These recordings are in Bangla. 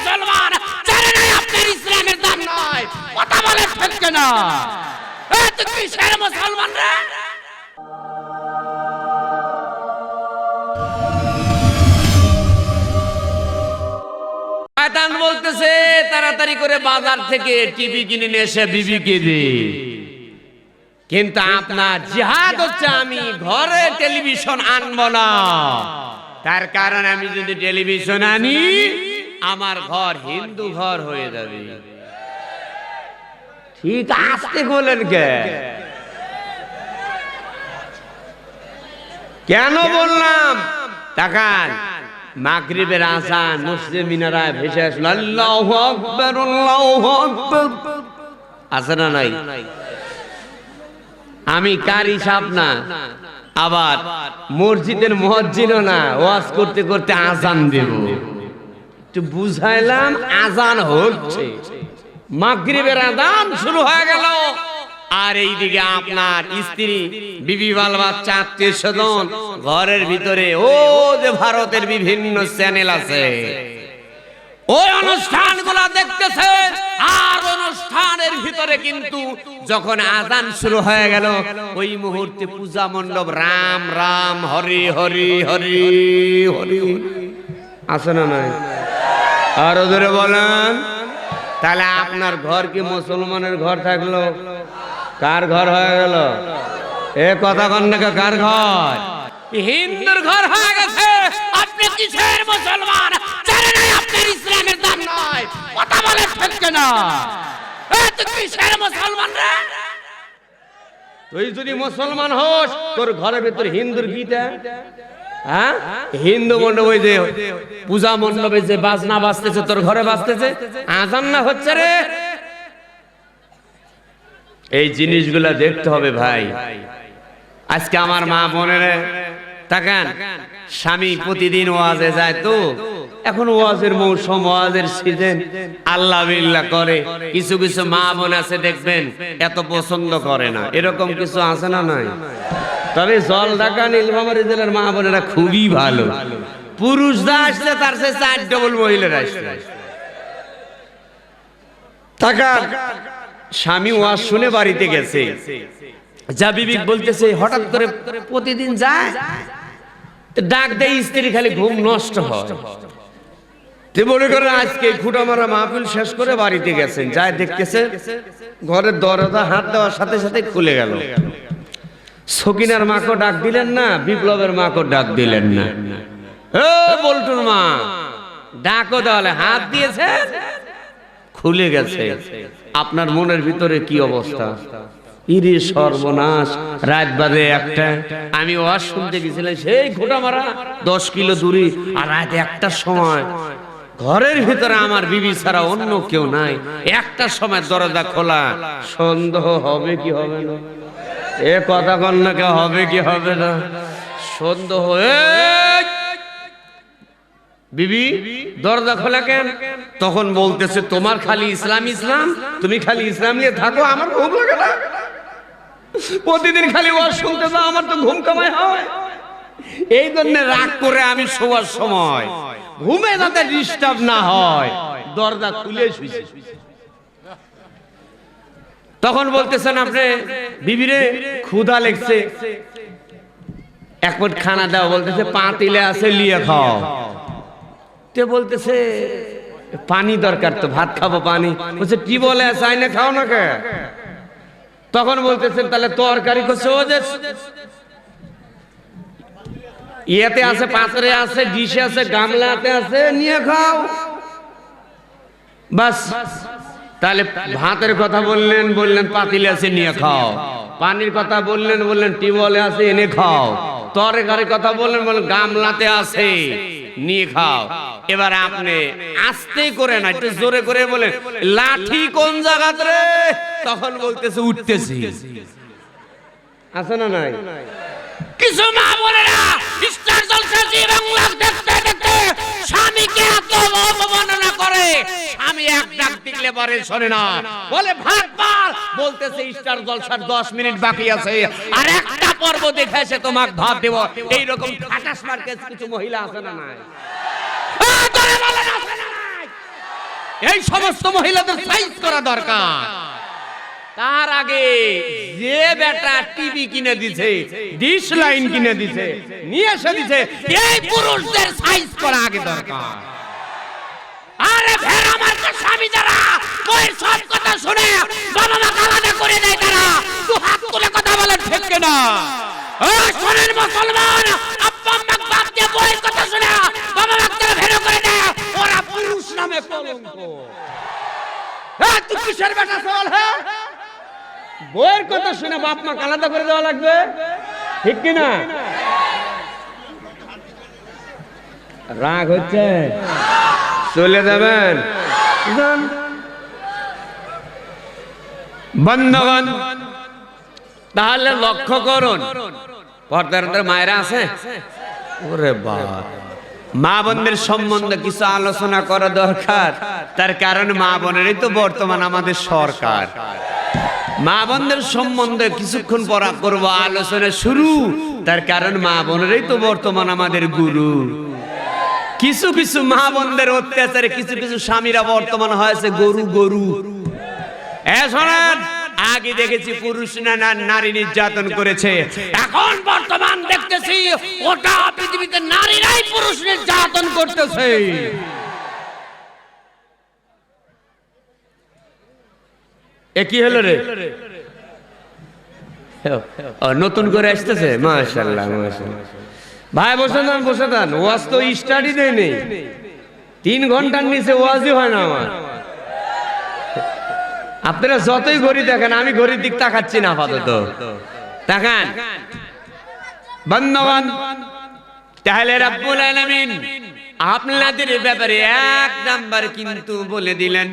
মুসলমান, জানে না আপনার ইসলামের দাম নয় কথা বলে ফেলকে না এ তুই কিসের মুসলমান রে? শয়তান বলতেছে, তাড়াতাড়ি করে বাজার থেকে টিভি কিনে নিয়ে এসে বিবিকে দে। কিন্তু আপনার জিহাদ হচ্ছে, আমি ঘরে টেলিভিশন আনব না। তার কারণ আমি যদি টেলিভিশন আনি আমার ঘর হিন্দু ঘর হয়ে যাবে। ঠিক আসতে বলেন কে? কেন বললাম? তাকান। মাগরিবের আসান মুসলিম মিনারায় ভেসে আসলো। আল্লাহু আকবার আল্লাহু আকবার। আছে না নাই? আমি কারি সাপ না। আবার মসজিদের মসজিদও না। ওয়াজ করতে করতে আজান দেব। একটু বুঝাইলাম, আজান হচ্ছে। মাগরিবের আজান শুরু হয়ে গেল। আর এইদিকে আপনার স্ত্রী, বিবি বাল বাচ্চা স্বজন, ঘরের ভিতরে, ও যে ভারতের বিভিন্ন চ্যানেল আছে। ওই অনুষ্ঠানগুলো দেখতেছে, আর অনুষ্ঠানের ভিতরে কিন্তু যখন আজান শুরু হয়ে গেল, ওই মুহূর্তে পূজা মণ্ডপ, রাম রাম হরি হরি হরি হরি। আছে না নাই? আরও ধরে বলেন। তাহলে আপনার ঘর কি মুসলমানের ঘর থাকল? কার ঘর হয়ে গেল? এ কথা কন্যাকে কার ঘর? হিন্দুর ঘর হয়ে গেছে। আপনি কিসের মুসলমান? জানেন না আপনার ইসলামের দাম নয় কথা বলে ফেলকে না কিসের মুসলমান রে? তুই যদি মুসলমান হোস তোর ঘরের ভিতর হিন্দুর গীতা হ্যাঁ? হিন্দু মণ্ডপ যে পূজা মণ্ডপে যে বাজনা বাজতেছে, তোর ঘরে বাজতেছে? আজান না হচ্ছে রে। এই জিনিসগুলা দেখতে হবে ভাই। আজকে আমার মা বোনের তাকান, স্বামী প্রতিদিন ওয়াজে যায় তো। এখন ওয়াজের মৌসুম, ওয়াজের সিজন আল্লাহ বিল্লাহ করে। কিছু কিছু মা বোন আছে, দেখবেন, এত পছন্দ করে না। এরকম কিছু আছে না নাই? তবে জল ঢাকা জেলার মা বোনেরা খুবই ভালো। পুরুষরা আসলে তার সে চার ডবল মহিলারা আসলে। স্বামী ওয়াজ শুনে বাড়িতে গেছে। যা বিবিক বলতেছে, হঠাৎ করে প্রতিদিন যায়। ডাক দেয়, স্ত্রী খালি ঘুম নষ্ট হয়। তে মনে করেন আজকে খুঁটা মারা মাহফিল শেষ করে বাড়িতে গেছেন। যায় দেখতেছে, ঘরের দরজা হাত দেওয়ার সাথে সাথে খুলে গেল। সকিনার মাকে ডাক দিলেন না, বিপ্লবের মাকে ডাক দিলেন না। বল্টুর মা, ডাকো তাহলে, হাত দিয়েছে? খুলে গেছে। আপনার মনের ভিতরে কি অবস্থা? ইরে সর্বনাশ, রাত বাজে একটা। আমি ওয়াজ শুনতে গেছিলাম, সেই ঘোটা মারা দশ কিলো দূরে, আর রাত একটার সময়। ঘরের ভিতরে আমার বিবি ছাড়া অন্য কেউ নাই। একটা সময় দরজা খোলা। সন্দেহ হবে কি হবে না? এ কথা কন্যাকে হবে কি হবে না? সন্দেহ হয়ে বিবি, দরজা খোলা কেন? তখন বলতেছে, তোমার খালি ইসলাম ইসলাম? তুমি খালি ইসলাম নিয়ে থাকো, আমার ঘুম লাগে না। প্রতিদিন খালি ওয়াজ শুনতে আমার তো ঘুম কামাই হয়। এই জন্য রাগ করে আমি শোয়ার সময় ঘুমে যাতে ডিস্টার্ব না হয়, দরজা খুলে শুয়েছি। তখন বলতেছেন আপনি, বিবিরে, ক্ষুধা লেগছে। এক খানা দাও। বলতেছে, পাতিলে আছে, লিয়ে খাও। তে বলতেছে, পানি দরকার তো, ভাত খাব পানি। বলছে, কি বলে চাই খাও না কে? তখন বলতেছেন, তাহলে তরকারি করছে ও যে ইয়েতে আছে, পাত্রে আছে, ডিশে আছে, গামলাতে আছে, নিয়ে খাও। বাস। তাহলে ভাতের কথা বললেন বললেন, পাতিলে আছে, নিয়ে খাও। পানির কথা বললেন বললেন, টিউবওয়েলে আছে, এনে খাও। তরকারির কথা বললেন বললেন, গামলাতে আছে, নিয়ে খাও। এবার আপনি আস্তে করে না, একটু জোরে করে বলেন, লাঠি কোন জায়গাতে রে? তখন বলতেছে, উঠতেছি। আছে না নাই? কিছু মা না স্টার জলসা জি বাংলা দেখতে দেখতে স্বামীকে করে। স্বামী এক ডাক পরে শোনে না। বলে বলতেছে জলসার 10 মিনিট বাকি আছে। আর একটা পর্ব দেখে এসে তোমাকে ভাত দেব। খাটাস কিছু মহিলা ধরে আছে না নাই। এই সমস্ত মহিলাদের সাইজ করা দরকার। তার আগে? যে বেটা টিভি কিনে দিছে, ডিশ লাইন কিনে দিছে, নিয়ে এসে দিছে, এই পুরুষদের সাইজ করা আগে দরকার। আরে ফের আমার তো স্বামী যারা, বইয়ের সব কথা শুনে বাবা মা করে দেয় তারা তো হাত তুলে কথা বলে ঠিক না ও, শোনেন মুসলমান, আব্বা আম্মা বাপ দিয়ে বইয়ের কথা শুনে বাবা মা তারা করে দেয়, ওরা পুরুষ নামে কলঙ্ক। হ্যাঁ তুই কিসের বেটা সওয়াল হ্যাঁ? বইয়ের কথা শুনে বাপ মা আলাদা করে দেওয়া লাগবে? ঠিক কি না রাগ হচ্ছে? চলে যাবেন। বন্ধগণ তাহলে লক্ষ্য করুন। পর্দার মায়েরা আছে? ওরে বাবা। মা বোনদের সম্বন্ধে কিছু আলোচনা করা দরকার। তার কারণ মা বোনেরই তো বর্তমান আমাদের সরকার। মা বোনদের সম্বন্ধে কিছুক্ষণ পড়া করব, আলোচনা শুরু। তার কারণ মা বোনেরই তো বর্তমান আমাদের গুরু। কিছু কিছু মা বোনদের অত্যাচারে কিছু কিছু স্বামীরা বর্তমান হয়েছে গরু গরু। আগে দেখেছি পুরুষ নারী নির্যাতন করেছে। এখন বর্তমান দেখতেছি ওটা পৃথিবীতে নারীরাই পুরুষ নির্যাতন করতেছে। এ কি হলো রে? নতুন করে আসতেছে? মাশাল্লাহ মাশাল্লাহ ভাই বসে দেন বসে দেন ওয়াজ তো স্টাডি দেয় নেই তিন ঘণ্টার নিচে ওয়াজই হয় না আমার। আপনারা যতই ঘড়ি দেখেন, আমি ঘড়ির দিক তাকাচ্ছি না আপাতত। তাকান। বন্ধবান তাহলে রাব্বুল আলামিন আপনাদের ব্যাপারে এক নাম্বার কিন্তু বলে দিলেন,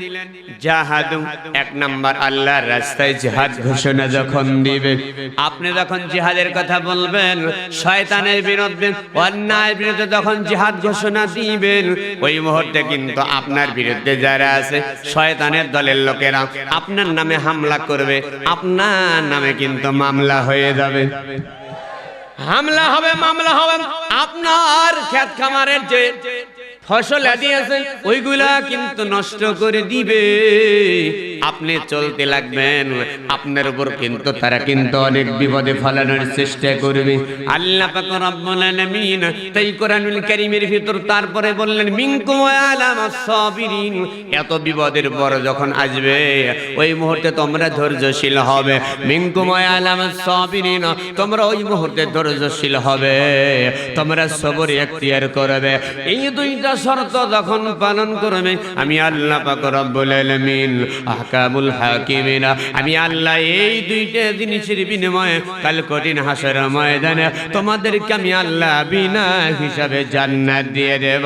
জাহাদু এক নাম্বার আল্লাহর রাস্তায় জিহাদ ঘোষণা যখন দিবে, আপনি যখন জিহাদের কথা বলবেন, শয়তানের বিরুদ্ধে, অন্যায়ের বিরুদ্ধে যখন জিহাদ ঘোষণা দিবেন, ওই মুহূর্তে কিন্তু আপনার বিরুদ্ধে যারা আছে, শয়তানের দলের লোকেরা আপনার নামে হামলা করবে, আপনার নামে কিন্তু মামলা হয়ে যাবে। হামলা হবে মামলা হবে। আপনার খ্যাত খামারের যে ফসল আছে, ওইগুলা কিন্তু নষ্ট করে দিবে। আপনি চলতে লাগবেন, আপনার উপর কিন্তু তারা কিন্তু অনেক বিপদে ফলানোর চেষ্টা করবে। আল্লাহ পাক রব্বুল আলামিন তাই কোরআনুল কারীমের ভিতর তারপরে বললেন, মিনকুম আলামাস সাবিরিন এত বিপদের পর যখন আসবে, ওই মুহূর্তে তোমরা ধৈর্যশীল হবে। মিনকুম আলামাস সাবিরিন তোমরা ওই মুহূর্তে ধৈর্যশীল হবে, তোমরা সবর এখতিয়ার করবে। এই দুইটা শর্ত যখন পালন করবে, আমি আল্লাহ পাক রব্বুল আলামিন, আহকামুল হাকিমিনা, আমি আল্লাহ এই দুইটা জিনিসের বিনিময়ে কাল কঠিন হাসর ময়দানে তোমাদেরকে আমি আল্লাহ বিনা হিসাবে জান্নাত দিয়ে দেব।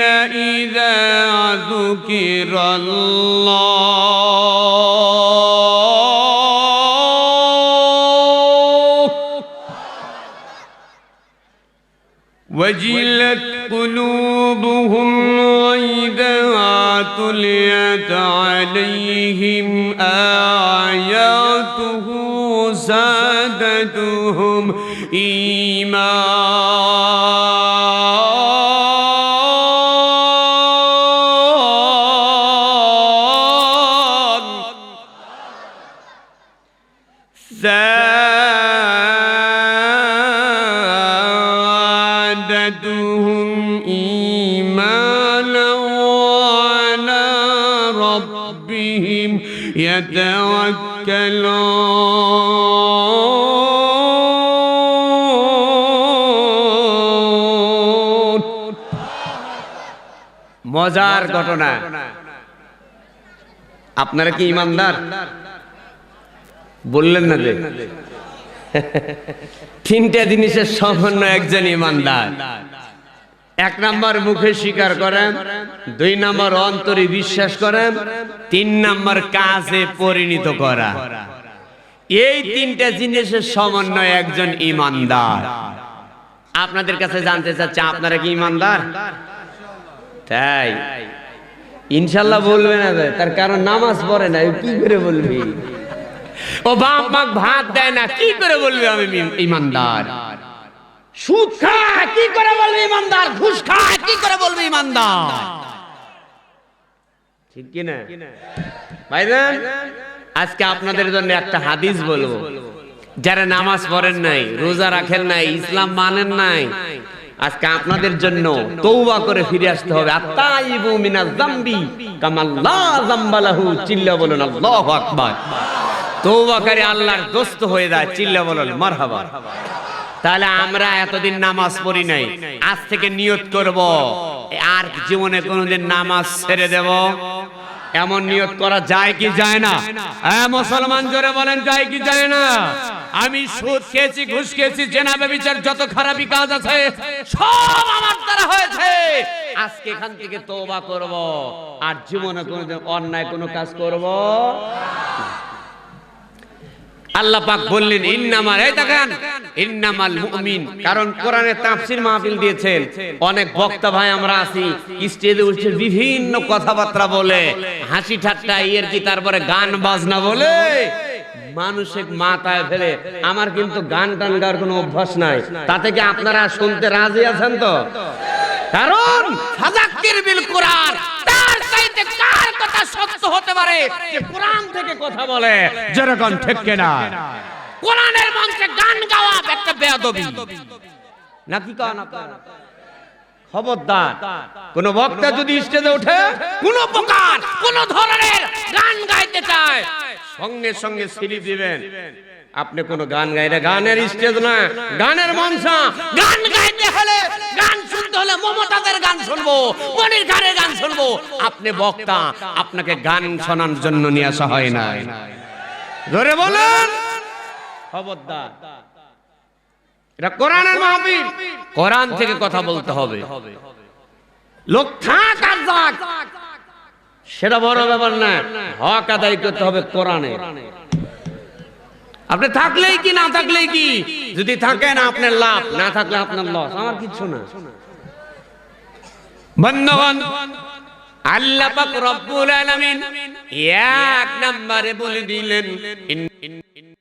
إذا ذكر الله وجلت قلوبهم وإذا تليت عليهم آياته زادتهم إيمان ربهم يتوكلون মজার ঘটনা আপনারা কি ইমানদার বললেন না যে তিনটা জিনিসের সমন্বয় একজন ইমানদার এক নাম্বার মুখে স্বীকার করেন, দুই নাম্বার অন্তরে বিশ্বাস করেন, তিন নাম্বার কাজে পরিণত করা। এই তিনটা জিনিসের সমন্বয় একজন ইমানদার। আপনাদের কাছে জানতে চাচ্ছে, আপনারা কি ইমানদার? তাই। ইনশাল্লাহ বলবে না তার কারণ নামাজ পড়ে না কি করে বলবি? ও বাপ ভাত দেয় না, কি করে বলবে আমি ইম- ইমানদার? সুদ খায়। কি করে বলবি ইমানদার? ঘুষ খায়। কি করে বলবি ইমানদার? ঠিক কি না? ভাইজান আজকে আপনাদের জন্য একটা হাদিস বলব। যারা নামাজ পড়েন নাই রোজা রাখেন নাই ইসলাম মানেন নাই আজকে আপনাদের জন্য তৌবা করে ফিরে আসতে হবে। আত্তাইবু মিনাজ যামবি কামাল্লা যামবালাহু চিল্লা বলুন আল্লাহু আকবার। তৌবাকারী আল্লাহর দোস্ত হয়ে যায়। চিল্লা বলুন মারহাবা। তাহলে আমরা এতদিন নামাজ পড়ি নাই। আজ থেকে নিয়ত করব। আর জীবনে কোনোদিন নামাজ ছেড়ে দেব। এমন নিয়ত করা যায় কি যায় না? হ্যাঁ মুসলমান জোরে বলেন, যায় কি যায় না? আমি সুদ খেয়েছি, ঘুষ খেয়েছি জেনাবে বিচার যত খারাপই কাজ আছে, সব আমার দ্বারা হয়েছে। আজকে এখান থেকে তওবা করব। আর জীবনে কোনোদিন অন্যায় কোনো কাজ করব আল্লাহ পাক বললেন, ইন্নামাল এই দেখেন, ইন্নামাল মুমিন। কারণ কোরআনে তাফসীর মাহফিল দিয়েছেন। অনেক বক্তা ভাই আমরা আছি, স্টেজে উঠছে বিভিন্ন কথাবার্তা বলে, হাসি ঠাট্টা ইয়ের কি তারপরে গান বাজনা বলে। মানুষের মাথায় ফেলে, আমার কিন্তু গান টান গাওয়ার কোনো অভ্যাস নাই। তাতে কি আপনারা শুনতে রাজি আছেন তো? কারণ ফাজাক্কির বিল কোরআন চাইতে কার কথা সত্য হতে পারে? যে কোরআন থেকে কথা বলে যেরকম ঠিক কিনা কোরআনের মঞ্চে গান গাওয়া একটা বেয়াদবি। নাকি কান খবরদার। কোন বক্তা যদি স্টেজে ওঠে কোন প্রকার কোন ধরনের গান গাইতে চায় সঙ্গে সঙ্গে স্লিপ দিবেন। আপনি কোন গান গাইলে গানের স্টেজ না গানের মঞ্চ। গান গাইতে হলে গান শুনতে হলে মমতাদের গান শুনব মনির গানের গান শুনব। আপনি বক্তা আপনাকে গান শোনার জন্য নিয়ে আসা হয় না। ধরে বলেন। খবরদার। এটা কোরআনের মাহফিল। কোরআন থেকে কথা বলতে হবে। লোক থাক আর যাক। সেটা বড় ব্যাপার না হক আদায় করতে হবে কোরআনে। আপনি থাকলেই কি, না থাকলেই কি? যদি থাকেন আপনার লাভ, না থাকলে আপনার লস। আমার কিছু না। বন্ধুগণ, আল্লাহ পাক রব্বুল আলামিন এক নম্বরে বলে দিলেন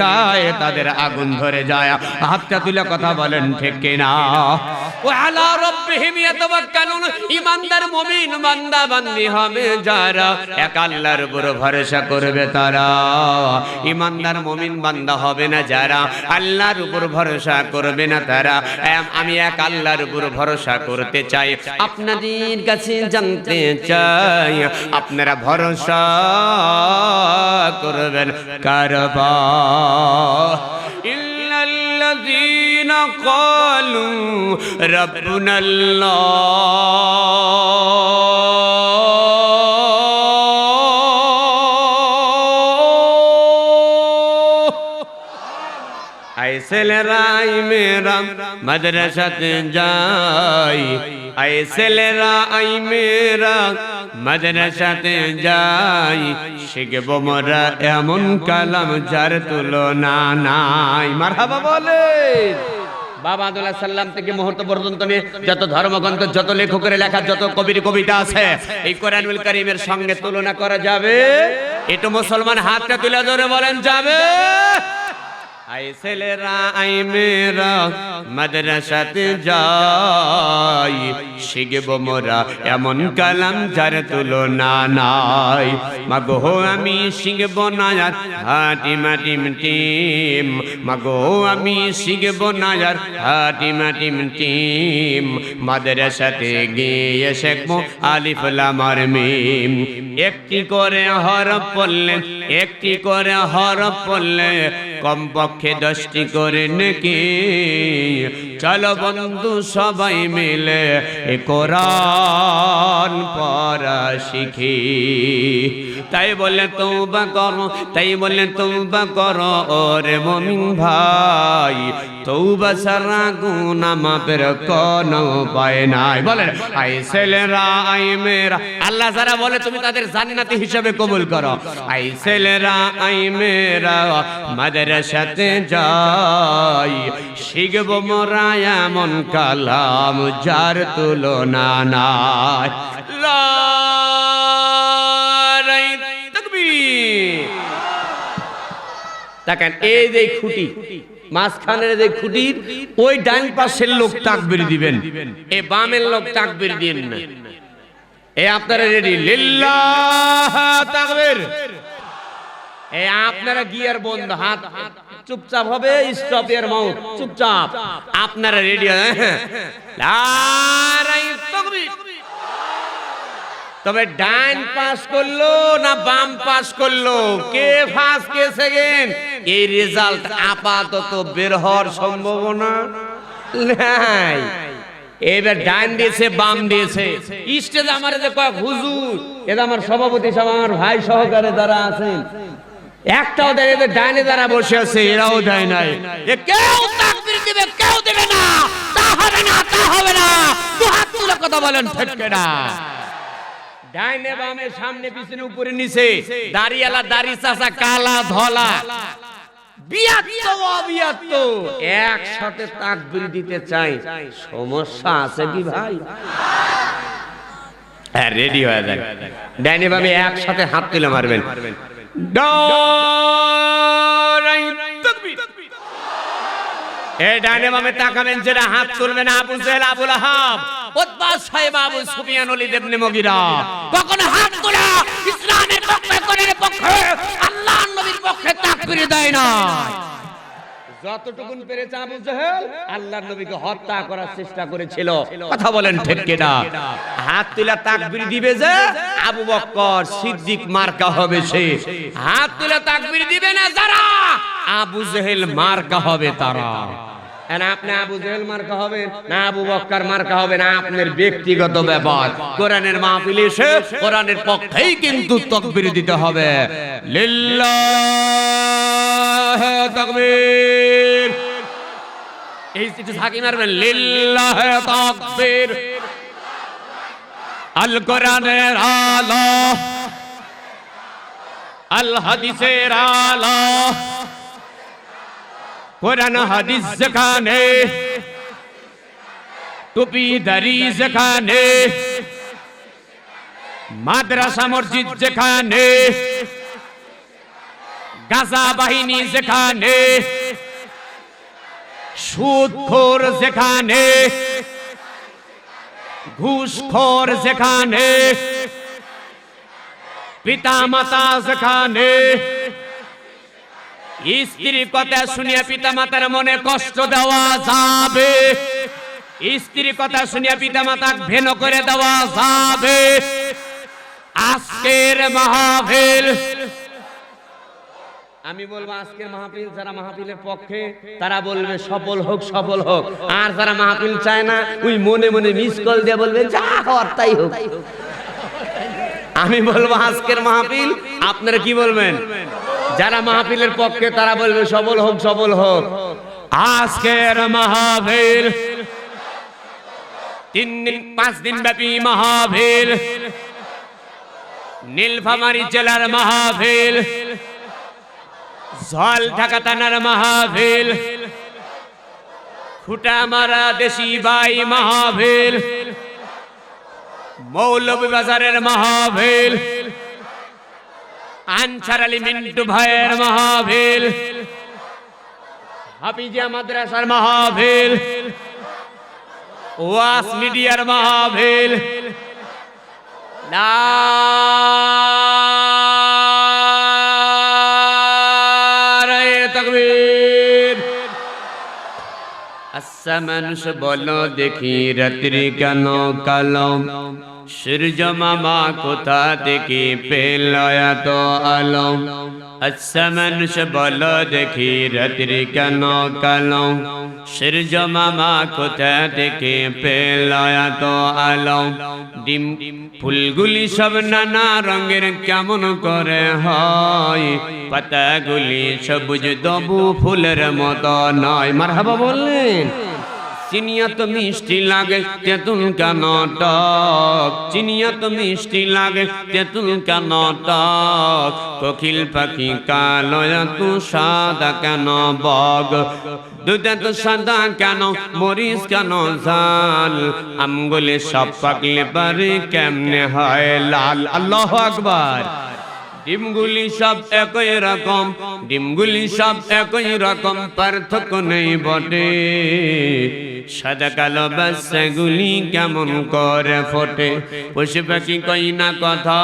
যায়, তাদের আগুন ধরে যায়। হাতটা তুলে কথা বলেন ঠিক কিনা? মুমিন বান্দা বান্দি হবে যারা এক আল্লাহর উপর ভরসা করবে তারা। মুমিন বান্দা হবে না যারা আল্লাহর উপর ভরসা করবে না তারা। আমি এক আল্লাহর উপর ভরসা করতে চাই। আপনাদের কাছে জানতে চাই, আপনারা ভরসা করবেন কারবা ক্বালু রাব্বুনাল্লাহ। ছেলেরাই মেরা মাদ্রাসাতে যাই আই ছেলেরা আই মেরা মাদ্রাসাতে যাই শিখব মোরা এমন কালাম যার তুলনা নাই মারহাবা বলে বাবা আদুল্লাহ সাল্লাম থেকে মুহূর্ত পর্যন্ত নিয়ে যত ধর্মগ্রন্থ, যত লেখকের লেখা, যত কবির কবিতা আছে, এই কোরআনুল কারীমের সঙ্গে তুলনা করা যাবে। একটু মুসলমান হাতটা তুলে ধরে বলেন, যাবে। আই ছেলেরা আই মেয়েরা মাদ্রাসাতে যাই শিখব মোরা এমন কালাম যার তুলনা নাই। মাগো, আমি শিখব না আর হাটিম হাটিম টিম। মাগো, আমি শিখব না আর হাটিম হাটিম টিম। মাদ্রাসাতে গিয়ে শেখবো আলিফ লাম আর মিম। একটি করে হরফ পড়লে একটি করে হরফ পড়লে কমপক্ষে দশটি করে নাকি। চলো বন্ধু সবাই মিলে এ কোরআন পড়া শিখি। তাই বলে তোবা করো, তাই বলে তোবা করো, ওরে মমিন ভাই। তৌবা সারা গুনা মাপের কোন উপায় নাই। বলে আই ছেলেরা আই মেয়েরা। আল্লাহ যারা বলে, তুমি তাদের জান্নাতি হিসাবে কবুল করো। আই ছেলেরা, আই মেয়েরা, মাদ্রাসাতে যাই। শিখব মোরা এমন কালাম যার তুলনা নাই। দেখেন, এই যে খুঁটি, মাঝখানের যে খুঁটির, ওই ডান পাশের লোক তাকবির দিবেন। এ বামের লোক তাকবির দিন না। এ আপনারা রেডি লিল্লাহ তাকবীর। আপনারা গিয়ার বন্ধ, হাত চুপচাপ হবে স্টপ এর মাউথ চুপচাপ। আপনারা রেডি হ্যাঁ লারাই তাকবীর। তবে ডান পাস করল না বাম পাস করল? কে ফার্স্ট কে সেকেন্ড এই রেজাল্ট আপাতত বের হওয়ার সম্ভাবনা নাই। এবার ডান দিয়েছে, বাম দিয়েছে। স্টেজ আমার যে কয়েক হুজুর এটা আমার সভাপতি সব আমার ভাই সহকারে যারা আছেন একটাও দেয় ডাইনে যারা বসে আছে, এরাও দেয় নাই। কেউ দিবে, কেউ দেবে না। তা হবে না, তা হবে না। দু হাত তুলে কথা বলেন ফেটকে না ডাইনে বামে, সামনে, পিছনে, উপরে, নিচে। দাড়ি কালা, ধলা। একসাথে তাকবির দিতে চাই। সমস্যা আছে কি ভাই? হ্যাঁ রেডি হয়ে ডাইনে বামে একসাথে হাত তুলে মারবেন। এ ডানে বামে তাকাবেন যেটা হাত তুলবেন আবু জেহেল আবুল আহাব। উতবা সাহেব আবু সুফিয়ান ওয়ালিদ ইবনে মুগিরা। কখনো হাত তোলা? ইসলামের পক্ষে কোরআনের পক্ষে। আল্লাহর নবীর পক্ষে তাকবীর দেয় না যতটুকুন পেরেছে আবু জাহেল, আল্লাহর নবীকে হত্যা করার চেষ্টা করেছিল। কথা বলেন ঠিক কিনা? হাত তুলা তাকবীর দিবে যে আবু বক্কর সিদ্দিক মার্কা হবে সে। হাত তুলা তাকবীর দিবে না যারা, আবু জাহেল মার্কা হবে তারা। আর আপনি আবু জেহেল মার্কা হবে না আবু বক্কর মার্কা হবে না আপনার ব্যক্তিগত ব্যাপার কোরআনের মাহফিলে এসে কোরআনের পক্ষেই কিন্তু তাকবীর দিতে হবে। লিল্লাহ তাকবীর। এই একটু থাকি মারবেন, লিল্লাহ তাকবীর। আল কোরআনের আলো, আল হাদিসের আলো। কোরআন হাদিস যেখানে টুপি দাড়ি যেখানে মাদ্রাসা মসজিদ যেখানে গাজা বাহিনী যেখানে সুদখোর যেখানে ঘুষখোর যেখানে পিতা মাতা যেখানে স্ত্রীর কথা শুনিয়া পিতা মাতার মনে কষ্ট দেওয়া যাবে। স্ত্রীর কথা শুনিয়া পিতা মাতা ভেন করে দেওয়া যাবে। আজকের মাহফিল। আমি বলব আজকের মাহফিল যারা মাহফিলের পক্ষে, তারা বলবে সফল হোক সফল হোক। আর যারা মাহফিল চায় না, ওই মনে মনে মিস কল দিয়ে বলবে, যা হওয়ার তাই হোক। আমি বলব আজকের মাহফিল, আপনারা কি বলবেন? যারা মাহফিলের পক্ষে, তারা বলবে সফল হোক সফল হোক। আজকের মাহফিল তিন দিন, পাঁচ দিন ব্যাপী মাহফিল। নীলফামারী জেলার মাহফিল। জল ঢাকা থানার মাহফিল। খুটামারা দেশি বাই মাহফিল। মৌলভীবাজারের মাহফিল। আনসার আলী মিন্টু ভাইয়ের মাহফিল হাফিজিয়া মাদ্রাসার মাহফিল ওয়াস মিডিয়ার মাহফিল নারায়ে তাকবীর। আচ্ছা মানুষ বলো দেখি রাত্রি কেন কালো? সূর্য মামা কোথা থেকে পেল এত আলো। আচ্ছা মানুষ বলো দেখি রাত্রি কেন কালো। সূর্য মামা কোথা থেকে পেল এত আলো। ডিম ফুলগুলি সব নানা রঙের কেমন করে হয়। পাতাগুলি সবুজ দবু ফুলের মতো নয়। মারহাবা বললেন। চিনিয়া তো মিষ্টি লাগে, তেঁতুল কেন টক? চিনিয়া তো মিষ্টি লাগে, তেঁতুল কেন টক? কোকিল পাখি কালো এত সাদা কেন বগ? দুধ এত সাদা কেন, মরিচ কেন ঝাল? আমগুলি সব পাকলে পারে কেমনে হয় লাল? আল্লাহ আকবার। ডিমগুলি সব একই রকম, ডিমগুলি সব একই রকম, পার্থক্য নেই বটে। সাদা কালো বাচ্চাগুলি কেমন করে ফোটে? পশু পাখি কই না কথা?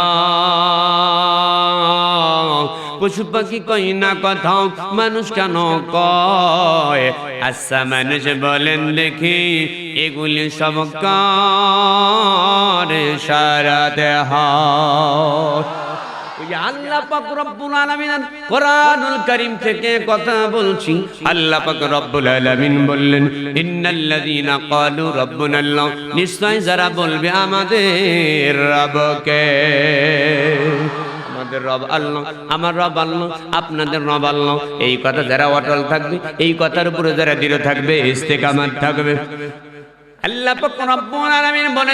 পশু পাখি কই না কথা? মানুষ কেন কয়? আচ্ছা মানুষ বলেন দেখি, এগুলি সব কারে সারা দেহা? কথা বলছি। আল্লাহ যারা বলবে, আমাদের আমাদের রব আমার রব আল্লাহ, আপনাদের রব আল্লাহ। এই কথা যারা অটল থাকবে, এই কথার উপরে যারা দৃঢ় থাকবে, ইস্তেকামাত থাকবে। আল্লাহ রব্বুল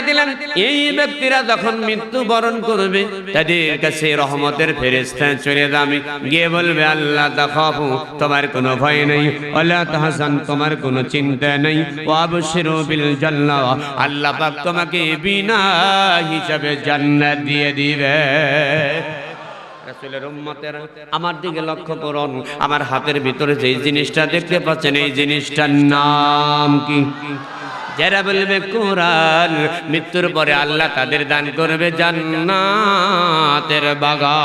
দিলেন, এই ব্যক্তিরা যখন মৃত্যু বরণ করবে, তাদের কাছে রহমতের ফেরেশতা চলে যাবে। গিয়ে বলবে, আল্লাহ তাখাফু তোমার কোনো ভয় নেই। ওয়ালা তাহসান তোমার কোনো চিন্তা নেই। ওয়া আবশিরু বিল আল্লাহ তোমাকে বিনা হিসাবে জান্নাত দিয়ে দিবে। রাসূলের উম্মতেরা আমার দিকে লক্ষ্য করুন। আমার হাতের ভিতরে যে জিনিসটা দেখতে পাচ্ছেন, এই জিনিসটার নাম কি? যারা বলবে কোরআন, মৃত্যুর পরে আল্লাহ তাদের দান করবে জান্নাতের বাগা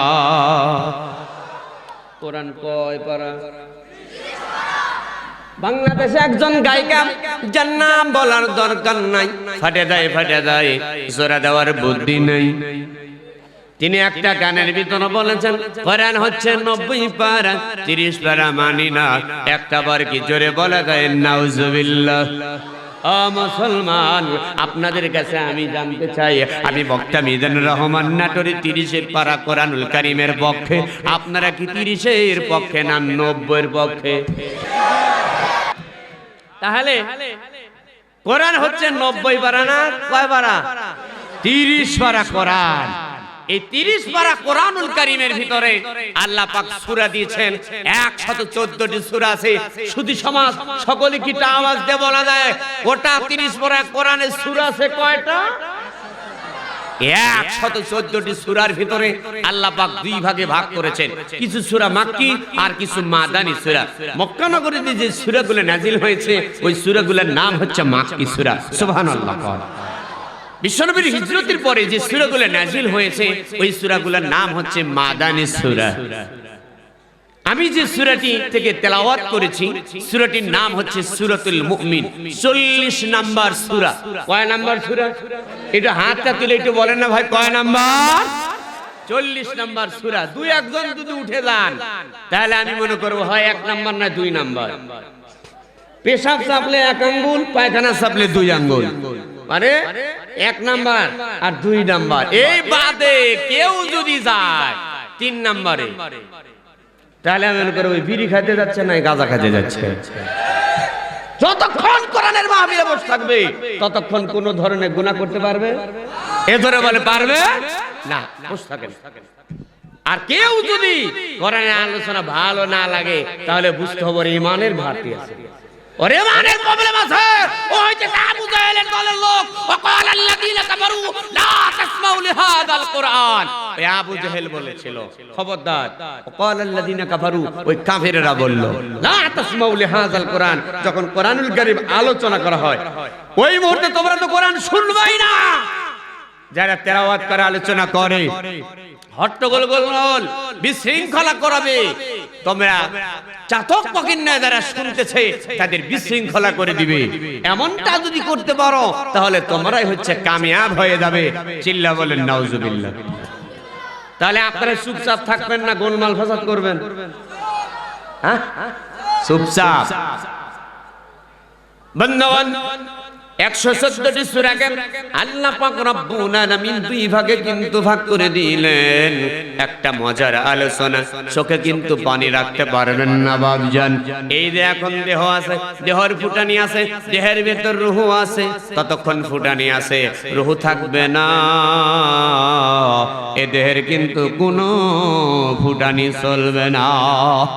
কোরআন কয় পারা? বাংলাদেশে একজন গায়িকা যার নাম বলার দরকার নাই। ফাটে দেয় ফাটে দেয় জোরা দেওয়ার বুদ্ধি নেই। তিনি একটা গানের ভিতরে বলেছেন, কোরআন হচ্ছে নব্বই পারা, তিরিশ পারা মানি না। একটা বার কি জোরে বলা যায় নাউজুবিল্লাহ। মুসলমান, আপনাদের কাছে আমি জানতে চাই, আমি বক্তা মিজানুর রহমান নাটোরে তিরিশের পারা কোরআনুল কারিমের পক্ষে। আপনারা কি তিরিশের পক্ষে না নব্বইয়ের পক্ষে? তাহলে কোরআন হচ্ছে নব্বই পারা না কয় পারা? তিরিশ পারা কোরআন। এই তিরিশ পারা কোরআনুল কারিমের ভিতরে আল্লাহ পাক সূরা দিয়েছেন। একশত চোদ্দটি সূরা আছে। শুধু সমাজ, সকলে কি আওয়াজ দিয়ে বলা যায়? ওটা তিরিশ পারা কোরআনের সূরা আছে কয়টা? একশত চোদ্দটি সুরার ভিতরে আল্লাহ পাক দুই ভাগে ভাগ করেছেন। কিছু সুরা মাক্কি আর কিছু মাদানি সুরা। মক্কানগরীতে যে সুরাগুলো নাজিল হয়েছে, ওই সুরাগুলোর নাম হচ্ছে মাক্কি সুরা। সুবহানাল্লাহ বিশ্বনবীর হিজরতের পরে যে সূরাগুলো নাজিল হয়েছে ওই সূরাগুলোর নাম হচ্ছে মাদানী সূরা। আমি যে সূরাটি থেকে তেলাওয়াত করেছি সূরাটির নাম হচ্ছে সূরাতুল মুমিন। 40 নাম্বার সুরা। কয় নাম্বার সূরা? এটা হাতটা তুলে একটু বলেন না ভাই কয় নাম্বার? চল্লিশ নাম্বার সুরা। দুই একজন যদি উঠে যান তাহলে আমি মনে করব হয় এক নাম্বার না দুই নাম্বার। পেশাব চাপলে এক আঙ্গুল পায়খানা চাপলে দুই আঙ্গুল। মানে এক নাম্বার আর দুই নাম্বার। এই বাদে কেউ যদি যায় তিন নাম্বারে। তাহলে আমি মনে করব ওই বিড়ি খাইতে যাচ্ছে না গাঁজা খাইতে যাচ্ছে। যতক্ষণ কোরআনের মাহফিলে বসে থাকবে, ততক্ষণ কোন ধরনের গুনাহ করতে পারবে? এ ধরে বলে পারবে? না, বসে থাকেন। আর কেউ যদি কোরআনের আলোচনা ভালো না লাগে, তাহলে বুঝতে হবে ইমানের ঘাটতি আছে। ওরে মানে প্রবলেম আছে। ও হইছে আবু জাহেলের দলের লোক। ওয়াকাল আল্লাযীনা কাফারু, লা তাসমাউ লিহাদাল কুরআন। ওই আবু জাহেল বলেছিল, খবরদার ওই কাফিররা বলল, লা তাসমাউ লিহাদাল কুরআন। যখন কোরআনুল কারীম আলোচনা করা হয়, ওই মুহূর্তে তোমরা তো কোরআন শুনবাই না। যারা তেরাওয়াত করে, আলোচনা করে, হট্টগোল গোল বিশৃঙ্খলা করাবে। তোমরা চাতক পকিন্না যারা শুনতেছে, তাদের বিশৃঙ্খলা করে দিবে। এমনটা যদি করতে পারো, তাহলে তোমরাই হচ্ছে কামিয়াব হয়ে যাবে। চিল্লা বলেন, নাউজুবিল্লাহ। তাহলে আপনারা চুপচাপ থাকবেন না, গোলমাল ফাসাদ করবেন? হ্যাঁ? চুপচাপ। বন্ধবান একশো চোদ্দটি সুরাকে আল্লাহ পাক দুই ভাগে কিন্তু ভাগ করে দিলেন। একটা মজার আলোচনা, চোখে কিন্তু পানি রাখতে পারবেন না বাবজান এই যে এখন দেহ আছে, দেহর ফুটানি আছে, দেহের ভেতর রুহু আছে, ততক্ষণ ফুটানি আছে, রুহু থাকবে না। এ দেহের কিন্তু কোনো ফুটানি চলবে না।